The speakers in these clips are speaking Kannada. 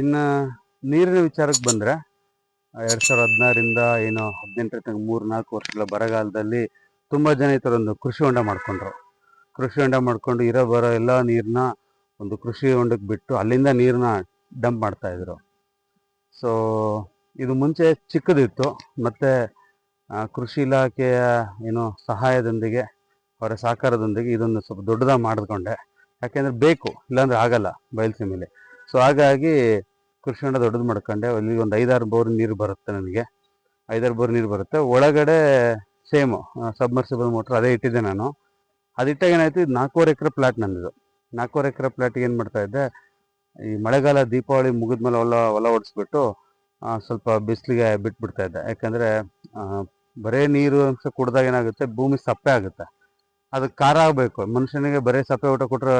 ಇನ್ನು ನೀರಿನ ವಿಚಾರಕ್ಕೆ ಬಂದರೆ, ಎರಡು ಸಾವಿರದ ಹದಿನಾರಿಂದ ಏನು ಹದಿನೆಂಟರ ತನಕ ಮೂರು, ನಾಲ್ಕು ವರ್ಷಗಳ ಬರಗಾಲದಲ್ಲಿ ತುಂಬ ಜನ ಈ ಥರ ಒಂದು ಕೃಷಿ ಹೊಂಡ ಮಾಡ್ಕೊಂಡ್ರು. ಕೃಷಿ ಹೊಂಡ ಮಾಡ್ಕೊಂಡು ಇರೋ ಬರೋ ಎಲ್ಲ ನೀರನ್ನ ಒಂದು ಕೃಷಿ ಹೊಂಡಕ್ಕೆ ಬಿಟ್ಟು ಅಲ್ಲಿಂದ ನೀರನ್ನ ಡಂಪ್ ಮಾಡ್ತಾ ಇದ್ರು. ಸೊ ಇದು ಮುಂಚೆ ಚಿಕ್ಕದಿತ್ತು. ಮತ್ತು ಕೃಷಿ ಇಲಾಖೆಯ ಏನು ಸಹಾಯದೊಂದಿಗೆ, ಅವರ ಸಹಕಾರದೊಂದಿಗೆ ಇದೊಂದು ಸ್ವಲ್ಪ ದೊಡ್ಡದಾಗಿ ಮಾಡಿಕೊಂಡೆ ಯಾಕೆಂದರೆ ಬೇಕು, ಇಲ್ಲಾಂದ್ರೆ ಆಗಲ್ಲ ಬಯಲುಸೀಮೆಲಿ ಸೊ ಹಾಗಾಗಿ ಕೃಷಿ ಹೊಂಡ ದೊಡ್ಡದು ಮಾಡ್ಕೊಂಡೆ. ಅಲ್ಲಿ ಒಂದು ಐದಾರು ಬೋರ್ ನೀರು ಬರುತ್ತೆ ನನಗೆ. ಐದಾರು ಬೋರ್ ನೀರು ಬರುತ್ತೆ. ಒಳಗಡೆ ಸೇಮು ಸಬ್ಮರ್ಸಿಬಲ್ ಮೋಟ್ರ್ ಅದೇ ಇಟ್ಟಿದ್ದೆ ನಾನು. ಅದಿಟ್ಟಾಗ ಏನಾಯ್ತು, ಇದು ನಾಲ್ಕೂವರೆ ಎಕರೆ ಪ್ಲಾಟ್ ನಂದಿದು ನಾಲ್ಕೂವರೆ ಎಕರೆ ಪ್ಲಾಟ್ಗೆ ಏನು ಮಾಡ್ತಾ ಇದ್ದೆ, ಈ ಮಳೆಗಾಲ ದೀಪಾವಳಿ ಮುಗಿದ್ಮೇಲೆ ಹೊಲ ಹೊಲ ಓಡಿಸ್ಬಿಟ್ಟು ಸ್ವಲ್ಪ ಬಿಸಿಲಿಗೆ ಬಿಟ್ಬಿಡ್ತಾ ಇದ್ದೆ. ಯಾಕಂದರೆ ಬರೇ ನೀರು ಅಂಶ ಕುಡ್ದಾಗ ಏನಾಗುತ್ತೆ, ಭೂಮಿ ಸಪ್ಪೆ ಆಗುತ್ತೆ. ಅದಕ್ಕೆ ಖಾರ ಆಗಬೇಕು. ಮನುಷ್ಯನಿಗೆ ಬರೀ ಸಪ್ಪೆ ಊಟ ಕೊಟ್ಟರೆ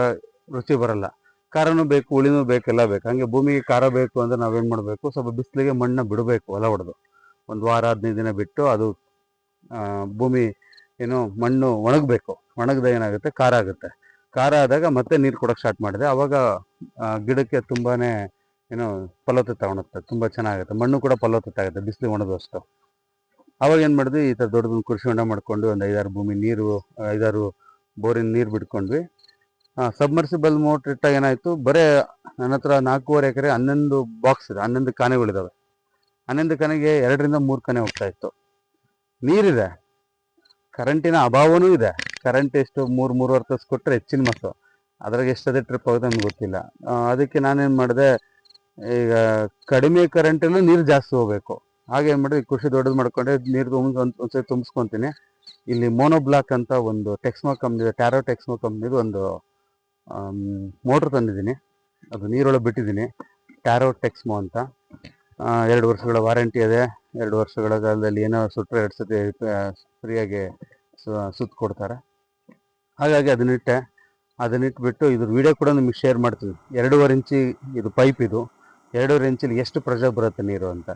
ರುಚಿ ಬರಲ್ಲ. ಖಾರನೂ ಬೇಕು ಹುಳಿನೂ ಬೇಕು, ಎಲ್ಲ ಬೇಕು. ಹಂಗೆ ಭೂಮಿಗೆ ಖಾರ ಬೇಕು ಅಂದ್ರೆ ನಾವೇನು ಮಾಡಬೇಕು? ಸ್ವಲ್ಪ ಬಿಸಿಲಿಗೆ ಮಣ್ಣು ಬಿಡಬೇಕು ಹೊಲ ಹೊಡೆದು. ಒಂದು ವಾರ, ಹದಿನೈದು ದಿನ ಬಿಟ್ಟು ಅದು ಭೂಮಿ ಏನು ಮಣ್ಣು ಒಣಗಬೇಕು. ಒಣಗದಾಗ ಏನಾಗುತ್ತೆ? ಖಾರ ಆಗುತ್ತೆ. ಖಾರ ಆದಾಗ ಮತ್ತೆ ನೀರು ಕೊಡೋಕೆ ಸ್ಟಾರ್ಟ್ ಮಾಡಿದೆ. ಅವಾಗ ಗಿಡಕ್ಕೆ ತುಂಬಾನೇ ಏನು ಫಲವತ್ತತೆ ತಗೊಳುತ್ತೆ ತುಂಬ ಚೆನ್ನಾಗುತ್ತೆ. ಮಣ್ಣು ಕೂಡ ಫಲವತ್ತತೆ ಆಗುತ್ತೆ, ಬಿಸಿಲು ಒಣದಷ್ಟು ಅವಾಗ ಏನು ಮಾಡಿದ್ವಿ? ಈ ಥರ ದೊಡ್ಡದೊಂದು ಕೃಷಿ ಹೊಂಡ ಮಾಡ್ಕೊಂಡು ಒಂದು ಐದಾರು ಭೂಮಿ ನೀರು, ಐದಾರು ಬೋರಿನ ನೀರು ಬಿಟ್ಕೊಂಡ್ವಿ. ಸಬ್ಮರ್ಸಿಬಲ್ ಮೋಟ್ರ್ ಇಟ್ಟಾಗ ಏನಾಯಿತು? ಬರೇ ನನ್ನ ಹತ್ರ ನಾಲ್ಕೂವರೆ ಎಕರೆ ಹನ್ನೊಂದು ಬಾಕ್ಸ್ ಇದೆ, ಹನ್ನೊಂದು ಕಾನೆಗಳಿದಾವೆ. ಹನ್ನೊಂದು ಕಾನೆಗೆ ಎರಡರಿಂದ ಮೂರು ಕಾನೆ ಹೋಗ್ತಾ ಇತ್ತು. ನೀರಿದೆ ಕರೆಂಟಿನ ಅಭಾವನೂ ಇದೆ. ಕರೆಂಟ್ ಎಷ್ಟು ಮೂರು, ಮೂರುವರೆ ತಾಸು ಕೊಟ್ಟರೆ ಹೆಚ್ಚಿನ ಮಸ್ಸು. ಅದ್ರಾಗ ಎಷ್ಟದೇ ಟ್ರಿಪ್ ಆಗುತ್ತೆ ನಮ್ಗೆ ಗೊತ್ತಿಲ್ಲ. ಅದಕ್ಕೆ ನಾನೇನು ಮಾಡಿದೆ, ಈಗ ಕಡಿಮೆ ಕರೆಂಟಲ್ಲೂ ನೀರು ಜಾಸ್ತಿ ಹೋಗ್ಬೇಕು. ಹಾಗೆ ಏನು ಮಾಡಿದೆ ಕೃಷಿ ದೊಡ್ಡದು ಮಾಡ್ಕೊಂಡೆ ನೀರು ತುಂಬ ಒಂದು, ಒಂದ್ಸರಿ ತುಂಬಿಸ್ಕೊತೀನಿ. ಇಲ್ಲಿ ಮೋನೋ ಬ್ಲಾಕ್ ಅಂತ ಒಂದು ಟೆಕ್ಸ್ಮೋ ಕಂಪ್ನಿ ಟ್ಯಾರೋ ಟೆಕ್ಸ್ಮೋ ಕಂಪ್ನಿದು ಒಂದು ಮೋಟ್ರ್ ತಂದಿದ್ದೀನಿ. ಅದು ನೀರೊಳಗೆ ಬಿಟ್ಟಿದ್ದೀನಿ. ಟ್ಯಾರೋ ಟೆಕ್ಸ್ಮೋ ಅಂತ. ಎರಡು ವರ್ಷಗಳ ವಾರಂಟಿ ಇದೆ. ಎರಡು ವರ್ಷಗಳ ಕಾಲದಲ್ಲಿ ಏನೋ ಸುಟ್ಟರೆ ಎರಡು ಸತಿ ಫ್ರೀಯಾಗಿ ಸುತ್ತ ಕೊಡ್ತಾರೆ. ಹಾಗಾಗಿ ಅದನ್ನಿಟ್ಟೆ ಅದನ್ನಿಟ್ಬಿಟ್ಟು ಇದ್ರ ವಿಡಿಯೋ ಕೂಡ ನಿಮಗೆ ಶೇರ್ ಮಾಡ್ತೀನಿ. ಎರಡೂವರೆ ಇಂಚಿ ಇದು ಪೈಪ್ ಇದು. ಎರಡೂವರೆ ಇಂಚಲ್ಲಿ ಎಷ್ಟು ಪ್ರೆಷರ್ ಬರುತ್ತೆ ನೀರು ಅಂತ.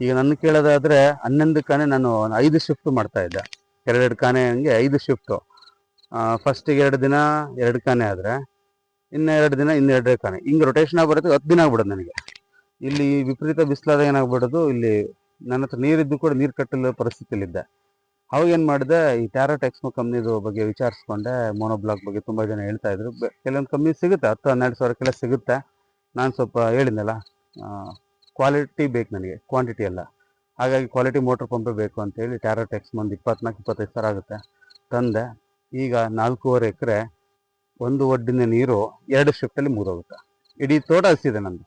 ಈಗ ನನ್ನ ಕೇಳೋದಾದರೆ ಹನ್ನೊಂದು ಕಾನೆ ನಾನು ಐದು ಶಿಫ್ಟ್ ಮಾಡ್ತಾ ಇದ್ದೆ. ಎರಡೆರಡು ಕಾನೆ ಹಂಗೆ ಐದು ಶಿಫ್ಟು ಫಸ್ಟಿಗೆ ಎರಡು ದಿನ, ಎರಡು ಕಾನೆ ಆದರೆ ಇನ್ನು ಎರಡು ದಿನ, ಇನ್ನೆರಡು ಕಾಣೆ. ಹಿಂಗೆ ರೊಟೇಷನ್ ಆಗಿ ಬರುತ್ತೆ, ಹತ್ತು ದಿನ ಆಗ್ಬಿಡೋದು ನನಗೆ. ಇಲ್ಲಿ ವಿಪರೀತ ಬಿಸಿಲಾದಾಗ ಏನಾಗ್ಬಿಡೋದು ಇಲ್ಲಿ ನನ್ನ ಹತ್ರ ನೀರಿದ್ದು ಕೂಡ ನೀರು ಕಟ್ಟಲು ಪರಿಸ್ಥಿತಿಲಿದ್ದೆ ಅವಾಗ ಏನು ಮಾಡಿದೆ, ಈ ಟ್ಯಾರೋ ಟೆಕ್ಸ್ಮೋ ಕಂಪ್ನಿದು ಬಗ್ಗೆ ವಿಚಾರಿಸ್ಕೊಂಡೆ ಮೋನೋಬ್ಲಾಕ್ ಬಗ್ಗೆ ತುಂಬ ಜನ ಹೇಳ್ತಾ ಇದ್ರು. ಕೆಲವೊಂದು ಕಂಪ್ನಿ ಸಿಗುತ್ತೆ, ಹತ್ತು, ಹನ್ನೆರಡು ಸಾವಿರಕ್ಕೆಲ್ಲ ಸಿಗುತ್ತೆ. ನಾನು ಸ್ವಲ್ಪ ಹೇಳಿದ್ನಲ್ಲ ಕ್ವಾಲಿಟಿ ಬೇಕು ನನಗೆ ಕ್ವಾಂಟಿಟಿ ಅಲ್ಲ ಹಾಗಾಗಿ ಕ್ವಾಲಿಟಿ ಮೋಟ್ರ್ ಪಂಪೇ ಬೇಕು ಅಂತೇಳಿ ಟ್ಯಾರೋ ಟೆಕ್ಸ್ ಒಂದು ಇಪ್ಪತ್ನಾಲ್ಕು ಇಪ್ಪತ್ತೈದು ಸಾವಿರ ಆಗುತ್ತೆ ತಂದೆ. ಈಗ ನಾಲ್ಕೂವರೆ ಎಕರೆ ಒಂದು ಒಡ್ಡಿನ ನೀರು ಎರಡು ಶಿಫ್ಟಲ್ಲಿ ಮುಗಿದೋಗುತ್ತೆ. ಇಡೀ ತೋಟ ಹಸಿದೆ ನಂದು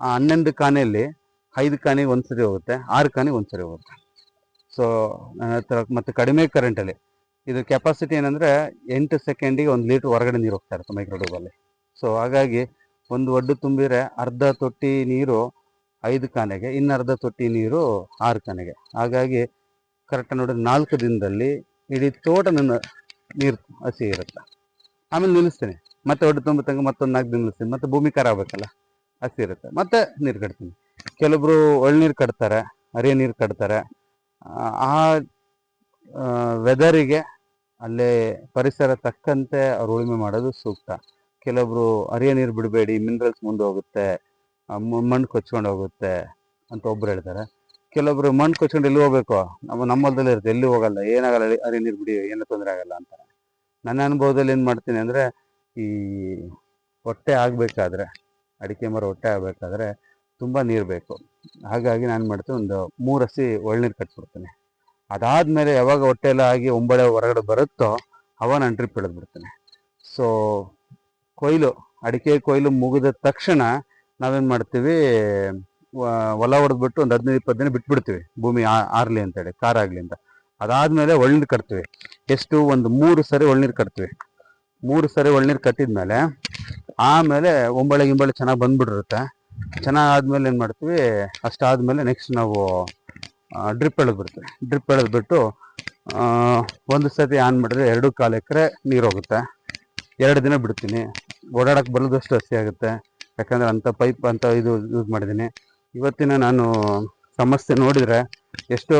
ಆ ಹನ್ನೊಂದು ಕಾನೆಯಲ್ಲಿ ಐದು ಕಾನಿಗೆ ಒಂದ್ಸರಿ ಹೋಗುತ್ತೆ, ಆರು ಕಾನಿಗೆ ಒಂದ್ಸರಿ ಹೋಗುತ್ತೆ. ಸೊ ನನ್ನ ಹತ್ರ ಮತ್ತೆ ಕಡಿಮೆ ಕರೆಂಟಲ್ಲಿ ಇದು ಕೆಪಾಸಿಟಿ ಏನಂದರೆ ಎಂಟು ಸೆಕೆಂಡಿಗೆ ಒಂದು ಲೀಟ್ರ್ ಹೊರಗಡೆ ನೀರು ಹೋಗ್ತಾ ಇರುತ್ತೆ ಮೈಕ್ರೋಡೂಬಲ್ಲಿ ಸೊ ಹಾಗಾಗಿ ಒಂದು ಒಡ್ಡು ತುಂಬಿದ್ರೆ ಅರ್ಧ ತೊಟ್ಟಿ ನೀರು ಐದು ಕಾನೆಗೆ, ಇನ್ನು ಅರ್ಧ ತೊಟ್ಟಿ ನೀರು ಆರು ಕಾನೆಗೆ. ಹಾಗಾಗಿ ಕರೆಕ್ಟಾಗಿ ನೋಡಿದ್ರೆ ನಾಲ್ಕು ದಿನದಲ್ಲಿ ಇಡೀ ತೋಟ ನನ್ನ ನೀರು ಹಸಿ ಇರುತ್ತೆ. ಆಮೇಲೆ ನಿಲ್ಲಿಸ್ತೇನೆ. ಮತ್ತೆ ಒಡ್ಡು ತುಂಬ ತಂಗ ಮತ್ತೊಂದು ನಾಲ್ಕು ದಿನ ನಿಲ್ಲಿಸ್ತೀನಿ. ಮತ್ತೆ ಭೂಮಿ ಖಾರ ಆಗ್ಬೇಕಲ್ಲ? ಹಸಿ ಇರುತ್ತೆ. ಮತ್ತೆ ನೀರು ಕಟ್ತೀನಿ. ಕೆಲವೊಬ್ರು ಒಳ್ನೀರು ಕಟ್ತಾರೆ ಹರಿಯ ನೀರು ಕಟ್ತಾರೆ. ಆ, ವೆದರಿಗೆ ಅಲ್ಲೇ ಪರಿಸರ ತಕ್ಕಂತೆ ಅವ್ರು ಉಳುಮೆ ಮಾಡೋದು ಸೂಕ್ತ. ಕೆಲವೊಬ್ರು ಹರಿಯ ನೀರು ಬಿಡಬೇಡಿ ಮಿನರಲ್ಸ್ ಮುಂದೆ ಹೋಗುತ್ತೆ ಮಣ್ಣು ಕೊಚ್ಕೊಂಡು ಹೋಗುತ್ತೆ ಅಂತ ಒಬ್ರು ಹೇಳ್ತಾರೆ. ಕೆಲವೊಬ್ರು ಮಣ್ಣು ಕೊಚ್ಕೊಂಡು ಎಲ್ಲಿ ಹೋಗ್ಬೇಕು? ನಮ್ಮ ನಮ್ಮ ಇರುತ್ತೆ. ಎಲ್ಲಿ ಹೋಗಲ್ಲ? ಏನಾಗಲ್ಲ? ಹರಿ- ನೀರು ಬಿಡಿ ಏನೂ ತೊಂದರೆ ಆಗಲ್ಲ ಅಂತಾರೆ. ನನ್ನ ಅನುಭವದಲ್ಲಿ ಏನು ಮಾಡ್ತೀನಿ ಅಂದರೆ, ಈ ಹೊಟ್ಟೆ ಆಗಬೇಕಾದ್ರೆ, ಅಡಿಕೆ ಮರ ಹೊಟ್ಟೆ ಆಗಬೇಕಾದ್ರೆ ತುಂಬ ನೀರು ಬೇಕು. ಹಾಗಾಗಿ ನಾನು ಮಾಡ್ತೀನಿ, ಒಂದು ಮೂರು ಹಸಿ ಒಳ್ನೀರು ಕಟ್ಬಿಡ್ತೀನಿ. ಅದಾದಮೇಲೆ ಯಾವಾಗ ಹೊಟ್ಟೆ ಎಲ್ಲ ಆಗಿ ಒಂಬಳೆ ಹೊರಗಡೆ ಬರುತ್ತೋ, ಅವಾಗ ನಾನು ಟ್ರಿಪ್ ಬಿಡ್ತೀನಿ ಸೊ ಕೊಯ್ಲು, ಅಡಿಕೆ ಕೊಯ್ಲು ಮುಗಿದ ತಕ್ಷಣ ನಾವೇನು ಮಾಡ್ತೀವಿ ಹೊಲ ಹೊಡೆದ್ಬಿಟ್ಟು ಒಂದು ಹದಿನೈದು ಇಪ್ಪತ್ತು ದಿನ ಬಿಟ್ಬಿಡ್ತೀವಿ. ಭೂಮಿ ಆರ್ಲಿ ಅಂತೇಳಿ ಕಾರಾಗಲಿ ಅಂತ. ಅದಾದಮೇಲೆ ಒಳ್ನೀರು ಕಟ್ತೀವಿ. ಎಷ್ಟು? ಒಂದು ಮೂರು ಸರಿ ಒಳ್ನೀರು ಕಟ್ತೀವಿ. ಮೂರು ಸರಿ ಒಳ್ನೀರು ಕಟ್ಟಿದ್ಮೇಲೆ ಆಮೇಲೆ ಒಂಬಳೆ ಗಿಂಬಳೆ ಚೆನ್ನಾಗಿ ಬಂದ್ಬಿಟ್ಟಿರುತ್ತೆ. ಚೆನ್ನಾಗಿ ಆದ್ಮೇಲೆ ಏನು ಮಾಡ್ತೀವಿ? ಅಷ್ಟಾದ್ಮೇಲೆ ನೆಕ್ಸ್ಟ್ ನಾವು ಡ್ರಿಪ್ ಎಳೆದು ಬಿಡ್ತೀವಿ. ಡ್ರಿಪ್ ಎಳೆದ್ಬಿಟ್ಟು ಒಂದು ಸತಿ ಆನ್ ಮಾಡಿದ್ರೆ ಎರಡು ಕಾಲು ಎಕರೆ ನೀರು ಹೋಗುತ್ತೆ. ಎರಡು ದಿನ ಬಿಡ್ತೀನಿ. ಓಡಾಡಕ್ಕೆ ಬರದಷ್ಟು ಹಸಿ ಆಗುತ್ತೆ. ಯಾಕಂದ್ರೆ ಅಂಥ ಪೈಪ್ ಅಂತ ಇದು ಯೂಸ್ ಮಾಡಿದ್ದೀನಿ. ಇವತ್ತಿನ ನಾನು ಸಮಸ್ಯೆ ನೋಡಿದರೆ ಎಷ್ಟೋ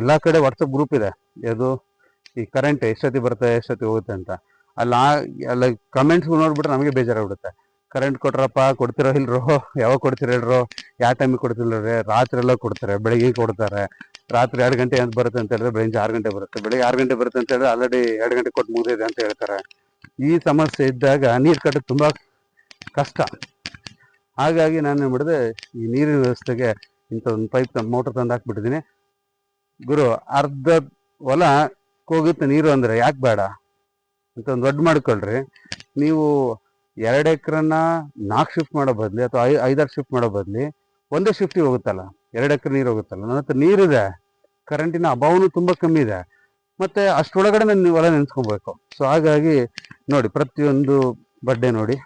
ಎಲ್ಲ ಕಡೆ ವಾಟ್ಸಪ್ ಗ್ರೂಪ್ ಇದೆ. ಅದು ಈ ಕರೆಂಟ್ ಎಷ್ಟೊತ್ತಿ ಬರುತ್ತೆ ಎಷ್ಟೊತ್ತಿ ಹೋಗುತ್ತೆ ಅಂತ. ಅಲ್ಲ, ಅಲ್ಲಿ ಕಮೆಂಟ್ಸ್ ನೋಡ್ಬಿಟ್ರೆ ನಮಗೆ ಬೇಜಾರಾಗ್ಬಿಡುತ್ತೆ. ಕರೆಂಟ್ ಕೊಟ್ರಪ್ಪ, ಕೊಡ್ತಿರೋ ಇಲ್ರೋ, ಯಾವಾಗ ಕೊಡ್ತೀರ ಹೇಳ್ರೋ, ಯಾವ ಟೈಮಿಗೆ ಕೊಡ್ತಿಲ್ಲ ರಾತ್ರಿ ಎಲ್ಲ ಕೊಡ್ತಾರೆ, ಬೆಳಿಗ್ಗೆ ಕೊಡ್ತಾರೆ. ರಾತ್ರಿ ಎರಡು ಗಂಟೆ ಅಂತ ಬರುತ್ತೆ ಅಂತ ಹೇಳಿದ್ರೆ ಬೆಳಿಗ್ಗೆ ಆರು ಗಂಟೆ ಬರುತ್ತೆ. ಬೆಳಿಗ್ಗೆ ಆರು ಗಂಟೆ ಬರುತ್ತೆ ಅಂತ ಹೇಳಿದ್ರೆ ಆಲ್ರೆಡಿ ಎರಡು ಗಂಟೆ ಕೊಟ್ಟು ಮುಗಿದಿದೆ ಅಂತ ಹೇಳ್ತಾರೆ. ಈ ಸಮಸ್ಯೆ ಇದ್ದಾಗ ನೀರು ಕಟ್ಟೋದು ತುಂಬ ಕಷ್ಟ. ಹಾಗಾಗಿ ನಾನು ಮಾಡಿದೆ, ಈ ನೀರಿನ ವ್ಯವಸ್ಥೆಗೆ ಇಂಥ ಒಂದು ಪೈಪ್ ಮೋಟರ್ ತಂದು ಹಾಕ್ಬಿಟ್ಟಿದ್ದೀನಿ ಗುರು, ಅರ್ಧ ಹೊಲ ಹೋಗುತ್ತೆ ನೀರು ಅಂದರೆ ಯಾಕೆ ಬೇಡ? ಅಂತ ಒಂದು ದೊಡ್ಡ ಮಾಡ್ಕೊಳ್ರಿ. ನೀವು ಎರಡು ಎಕ್ರನ್ನ ನಾಲ್ಕು ಶಿಫ್ಟ್ ಮಾಡೋ ಬದಲಿ ಅಥವಾ ಐ, ಐದಾರು ಶಿಫ್ಟ್ ಮಾಡೋ ಬದಲಿ ಒಂದೇ ಶಿಫ್ಟಿಗೆ ಹೋಗುತ್ತಲ್ಲ? ಎರಡು ಎಕರೆ ನೀರು ಹೋಗುತ್ತಲ್ಲ? ನನ್ನ ಹತ್ರ ನೀರಿದೆ ಕರೆಂಟಿನ ಅಭಾವನೂ ತುಂಬ ಕಮ್ಮಿ ಇದೆ. ಮತ್ತೆ ಅಷ್ಟರೊಳಗಡೆ ನಾನು ಹೊಲ ನೆನ್ಸ್ಕೊಬೇಕು. ಸೊ ಹಾಗಾಗಿ ನೋಡಿ, ಪ್ರತಿಯೊಂದು ಬಡ್ಡೆ ನೋಡಿ.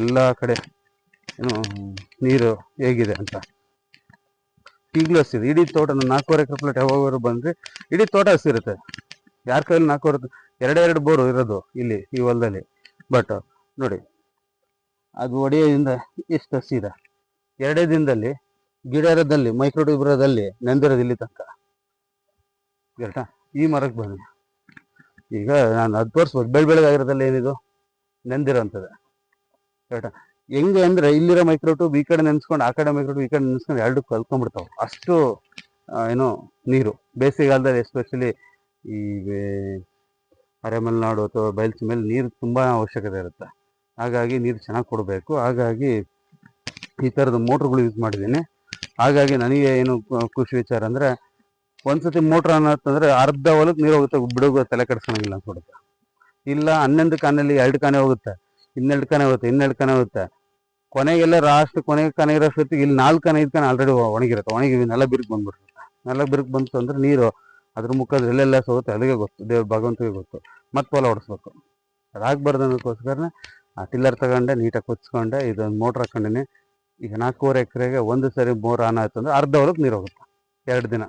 ಎಲ್ಲ ಕಡೆ ನೀರು ಹೇಗಿದೆ ಅಂತ. ಈಗಲೂ ಹಸಿರು. ಇಡೀ ತೋಟ ನಾಲ್ಕೂವರೆ ಎಕರೆ ಪ್ಲೇಟ್ ಯಾವಾಗಾದ್ರು ಬಂದ್ರೆ ಇಡೀ ತೋಟ ಹಸಿರುತ್ತೆ ಯಾರ ಕೈಯಲ್ಲಿ ನಾಲ್ಕೂವರೆ ಎರಡೆರಡು ಬೋರು ಇರೋದು ಇಲ್ಲಿ ಈ ಹೊಲದಲ್ಲಿ. ಬಟ್ ನೋಡಿ, ಅದು ಒಡೆಯೋದ್ರಿಂದ ಎಷ್ಟು ಹಸಿದೆ ಎರಡೇ ದಿನದಲ್ಲಿ ಗಿಡ ಇರೋದಲ್ಲಿ ಇರೋದಲ್ಲಿ ನೆಂದಿರೋದು ಇಲ್ಲಿ ತನಕ. ಗೊತ್ತಾ ಈ ಮರಕ್ಕೆ ಬಂದ ಈಗ ನಾನು ಅದು ತೋರಿಸ್ಬೋದು ಬೆಳೆ ಬೆಳಗಾಗಿರೋದಲ್ಲಿ ಏನಿದು? ನೆಂದಿರೋಂಥದ್ದು. ಗೊತ್ತಾ ಹೆಂಗೆ ಅಂದ್ರೆ ಇಲ್ಲಿರೋ ಮೈಕ್ರೋಟು, ಈ ಕಡೆ ನೆನ್ಸ್ಕೊಂಡು ಆ ಕಡೆ ಮೈಕ್ರೋಟು, ಈ ಕಡೆ ನೆನ್ಸ್ಕೊಂಡು ಎರಡು ಕಲ್ಕೊಂಡ್ಬಿಡ್ತಾವೆ ಅಷ್ಟು ಏನು ನೀರು. ಬೇಸಿಗೆಗಾಲದಲ್ಲಿ ಎಸ್ಪೆಷಲಿ ಈ ಅರೆಮಲೆನಾಡು ಅಥವಾ ಬಯಲ್ಸ ಮೇಲೆ ನೀರು ತುಂಬ ಅವಶ್ಯಕತೆ ಇರುತ್ತೆ. ಹಾಗಾಗಿ ನೀರು ಚೆನ್ನಾಗಿ ಕೊಡಬೇಕು. ಹಾಗಾಗಿ ಈ ಥರದ ಮೋಟ್ರ್ಗಳು ಯೂಸ್ ಮಾಡಿದ್ದೀನಿ. ಹಾಗಾಗಿ ನನಗೆ ಏನು ಖುಷಿ ವಿಚಾರ ಅಂದರೆ ಒಂದ್ಸತಿ ಮೋಟ್ರ್ ಅನ್ನತ್ತಂದ್ರೆ ಅರ್ಧ ಹೊಲಕ್ಕೆ ನೀರು ಹೋಗುತ್ತೆ, ಬಿಡೋಗ ತಲೆ ಕೆಡ್ಸ್ಕೊಳಂಗಿಲ್ಲ ಅನ್ಸ್ಬಿಡುತ್ತೆ. ಇಲ್ಲ ಹನ್ನೊಂದು ಕಾನಲ್ಲಿ ಎರಡು ಕಾನೆ ಹೋಗುತ್ತೆ. ಇನ್ನೆರಡು ಕಾನೆ ಹೋಗುತ್ತೆ ಕಾನೆ ಹೋಗುತ್ತೆ. ಕೊನೆಗೆಲ್ಲ ಲಾಸ್ಟ್ ಕೊನೆಗೆ ಕನ ಇರೋಷ್ಟೊತ್ತಿಗೆ ಇಲ್ಲಿ ನಾಲ್ಕು ಕನ ಐದು ಕನ ಆಲ್ರೆಡಿ ಒಣಗಿರುತ್ತೆ, ಒಣಗಿ ನೆಲ ಬಿರುಕು ಬಂದ್ಬಿಟ್ಟಿರುತ್ತೆ ನೆಲ ಬಿರುಕು ಬಂತು ಅಂದ್ರೆ ನೀರು ಅದ್ರ ಮುಖದ ಎಲ್ಲೆಲ್ಲ ಹೋಗುತ್ತೆ ಅಲ್ಲಿಗೆ ಗೊತ್ತು, ದೇವ್ರ ಭಗವಂತಗೆ ಗೊತ್ತು. ಮತ್ತೆ ಹೊಲ ಹೊಡಿಸ್ಬೇಕು. ಅದಾಗಬಾರ್ದು ಅನ್ನೋಕ್ಕೋಸ್ಕರನೇ ಆ ಟಿಲ್ಲರ್ ತಗೊಂಡೆ, ನೀಟಾಗಿ ಕೊಚ್ಕೊಂಡೆ ಇದೊಂದು ಮೋಟ್ರ್ ಹಾಕೊಂಡಿನಿ ಈಗ ನಾಲ್ಕೂವರೆ ಎಕರೆಗೆ ಒಂದು ಸರಿ ಬೋರ್ ಆನ್ ಆಯ್ತು ಅಂದ್ರೆ ಅರ್ಧ ಹೊಲಕ್ಕೆ ನೀರು ಹೋಗುತ್ತೆ, ಎರಡು ದಿನ.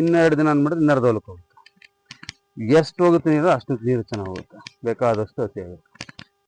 ಇನ್ನೆರಡು ದಿನ ಅಂದ್ಬಿಟ್ರೆ ಇನ್ನರ್ಧ ಹೊಲಕ್ಕೆ ಹೋಗುತ್ತೆ. ಎಷ್ಟು ಹೋಗುತ್ತೆ ನೀರು ಅಷ್ಟು ನೀರು ಚೆನ್ನಾಗಿ ಹೋಗುತ್ತೆ, ಬೇಕಾದಷ್ಟು ಅತಿ ಆಗುತ್ತೆ.